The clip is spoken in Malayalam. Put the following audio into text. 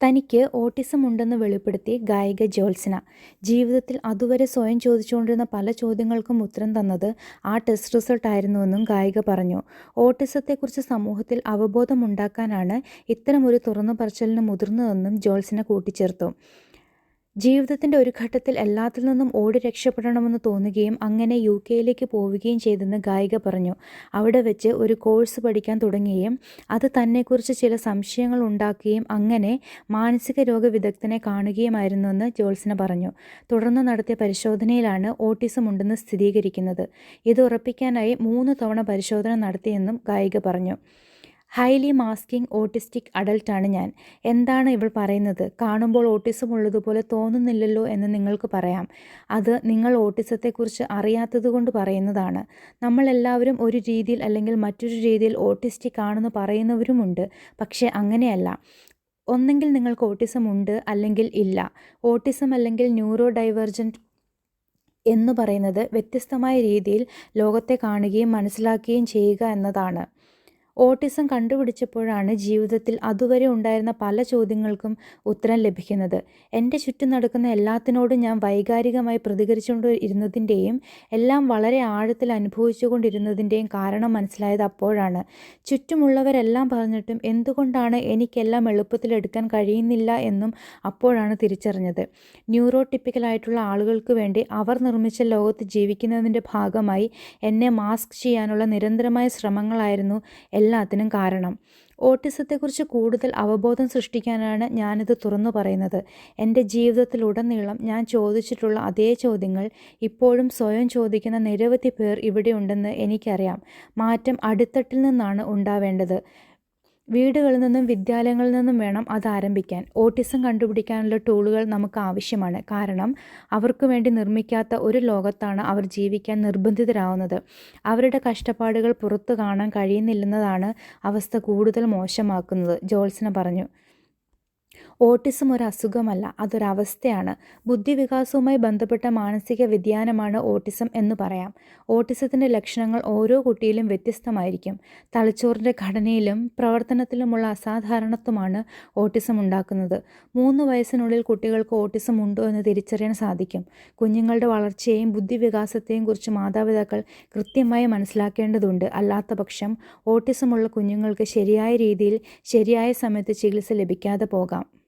തനിക്ക് ഓട്ടിസം ഉണ്ടെന്ന് വെളിപ്പെടുത്തി ഗായിക ജ്യോത്സന ജീവിതത്തിൽ അതുവരെ സ്വയം ചോദിച്ചുകൊണ്ടിരുന്ന പല ചോദ്യങ്ങൾക്കും ഉത്തരം തന്നത് ആ ടെസ്റ്റ് റിസൾട്ട് ആയിരുന്നുവെന്നും ഗായിക പറഞ്ഞു. ഓട്ടിസത്തെക്കുറിച്ച് സമൂഹത്തിൽ അവബോധമുണ്ടാക്കാനാണ് ഇത്തരമൊരു തുറന്നു പറച്ചിലിന് മുതിർന്നതെന്നും ജ്യോത്സന കൂട്ടിച്ചേർത്തു. ജീവിതത്തിന്റെ ഒരു ഘട്ടത്തിൽ എല്ലാത്തിൽ നിന്നും ഓടി രക്ഷപ്പെടണമെന്ന് തോന്നുകയും അങ്ങനെ യു കെയിലേക്ക് പോവുകയും ചെയ്തെന്ന് ഗായിക പറഞ്ഞു. അവിടെ വെച്ച് ഒരു കോഴ്സ് പഠിക്കാൻ തുടങ്ങുകയും അത് തന്നെക്കുറിച്ച് ചില സംശയങ്ങൾ ഉണ്ടാക്കുകയും അങ്ങനെ മാനസിക രോഗ വിദഗ്ധനെ കാണുകയുമായിരുന്നുവെന്ന് ജോത്സന പറഞ്ഞു. തുടർന്ന് നടത്തിയ പരിശോധനയിലാണ് ഓട്ടിസം ഉണ്ടെന്ന് സ്ഥിരീകരിക്കുന്നത്. ഇത് ഉറപ്പിക്കാനായി മൂന്ന് തവണ പരിശോധന നടത്തിയെന്നും ഗായിക പറഞ്ഞു. ഹൈലി മാസ്കിംഗ് ഓട്ടിസ്റ്റിക് അഡൽട്ടാണ് ഞാൻ. എന്താണ് ഇവൾ പറയുന്നത്? കാണുമ്പോൾ ഓട്ടിസം ഉള്ളതുപോലെ തോന്നുന്നില്ലല്ലോ എന്ന് നിങ്ങൾക്ക് പറയാം. അത് നിങ്ങൾ ഓട്ടിസത്തെക്കുറിച്ച് അറിയാത്തതുകൊണ്ട് പറയുന്നതാണ്. നമ്മളെല്ലാവരും ഒരു രീതിയിൽ അല്ലെങ്കിൽ മറ്റൊരു രീതിയിൽ ഓട്ടിസ്റ്റിക് ആണെന്ന് പറയുന്നവരുമുണ്ട് പക്ഷേ അങ്ങനെയല്ല. ഒന്നെങ്കിൽ നിങ്ങൾക്ക് ഓട്ടിസം ഉണ്ട് അല്ലെങ്കിൽ ഇല്ല. ഓട്ടിസം അല്ലെങ്കിൽ ന്യൂറോ ഡൈവേർജന്റ് എന്ന് പറയുന്നത് വ്യത്യസ്തമായ രീതിയിൽ ലോകത്തെ കാണുകയും മനസ്സിലാക്കുകയും ചെയ്യുക എന്നതാണ്. ഓട്ടിസം കണ്ടുപിടിച്ചപ്പോഴാണ് ജീവിതത്തിൽ അതുവരെ ഉണ്ടായിരുന്ന പല ചോദ്യങ്ങൾക്കും ഉത്തരം ലഭിക്കുന്നത്. എന്റെ ചുറ്റും നടക്കുന്ന എല്ലാത്തിനോടും ഞാൻ വൈകാരികമായി പ്രതികരിച്ചുകൊണ്ട് ഇരുന്നതിന്റെയും എല്ലാം വളരെ ആഴത്തിൽ അനുഭവിച്ചുകൊണ്ടിരുന്നതിന്റെയും കാരണം മനസ്സിലായത് അപ്പോഴാണ്. ചുറ്റുമുള്ളവരെല്ലാം പറഞ്ഞിട്ടും എന്തുകൊണ്ടാണ് എനിക്കെല്ലാം എളുപ്പത്തിൽ എടുക്കാൻ കഴിയുന്നില്ല എന്നും അപ്പോഴാണ് തിരിച്ചറിഞ്ഞത്. ന്യൂറോ ടിപ്പിക്കലായിട്ടുള്ള ആളുകൾക്ക് വേണ്ടി അവർ നിർമ്മിച്ച ലോകത്ത് ജീവിക്കുന്നതിന്റെ ഭാഗമായി എന്നെ മാസ്ക് ചെയ്യാനുള്ള നിരന്തരമായ ശ്രമങ്ങളായിരുന്നു എല്ലാത്തിനും കാരണം. ഓട്ടിസത്തെക്കുറിച്ച് കൂടുതൽ അവബോധം സൃഷ്ടിക്കാനാണ് ഞാനിത് തുറന്നു പറയുന്നത്. എന്റെ ജീവിതത്തിലുടനീളം ഞാൻ ചോദിച്ചിട്ടുള്ള അതേ ചോദ്യങ്ങൾ ഇപ്പോഴും സ്വയം ചോദിക്കുന്ന നിരവധി പേർ ഇവിടെയുണ്ടെന്ന് എനിക്കറിയാം. മാറ്റം അടിത്തട്ടിൽ നിന്നാണ് ഉണ്ടാവേണ്ടത്. വീടുകളിൽ നിന്നും വിദ്യാലയങ്ങളിൽ നിന്നും വേണം അത് ആരംഭിക്കാൻ. ഓട്ടിസം കണ്ടുപിടിക്കാനുള്ള ടൂളുകൾ നമുക്ക് ആവശ്യമാണ്. കാരണം അവർക്ക് വേണ്ടി നിർമ്മിക്കാത്ത ഒരു ലോകത്താണ് അവർ ജീവിക്കാൻ നിർബന്ധിതരാകുന്നത് അവരുടെ കഷ്ടപ്പാടുകൾ പുറത്തു കാണാൻ കഴിയുന്നില്ലെന്നതാണ് അവസ്ഥ കൂടുതൽ മോശമാക്കുന്നത്. ജോൾസന പറഞ്ഞു. ഓട്ടിസം ഒരു അസുഖമല്ല അതൊരവസ്ഥയാണ് ബുദ്ധിവികാസവുമായി ബന്ധപ്പെട്ട മാനസിക വ്യതിയാനമാണ് ഓട്ടിസം എന്ന് പറയാം. ഓട്ടിസത്തിന്റെ ലക്ഷണങ്ങൾ ഓരോ കുട്ടിയിലും വ്യത്യസ്തമായിരിക്കും. തലച്ചോറിന്റെ ഘടനയിലും പ്രവർത്തനത്തിലുമുള്ള അസാധാരണത്വമാണ് ഓട്ടിസം ഉണ്ടാക്കുന്നത്. മൂന്ന് വയസ്സിനുള്ളിൽ കുട്ടികൾക്ക് ഓട്ടിസം ഉണ്ടോ എന്ന് തിരിച്ചറിയാൻ സാധിക്കും. കുഞ്ഞുങ്ങളുടെ വളർച്ചയെയും ബുദ്ധിവികാസത്തെയും കുറിച്ച് മാതാപിതാക്കൾ കൃത്യമായി മനസ്സിലാക്കേണ്ടതുണ്ട്. അല്ലാത്ത പക്ഷം ഓട്ടിസമുള്ള കുഞ്ഞുങ്ങൾക്ക് ശരിയായ രീതിയിൽ ശരിയായ സമയത്ത് ചികിത്സ ലഭിക്കാതെ പോകാം.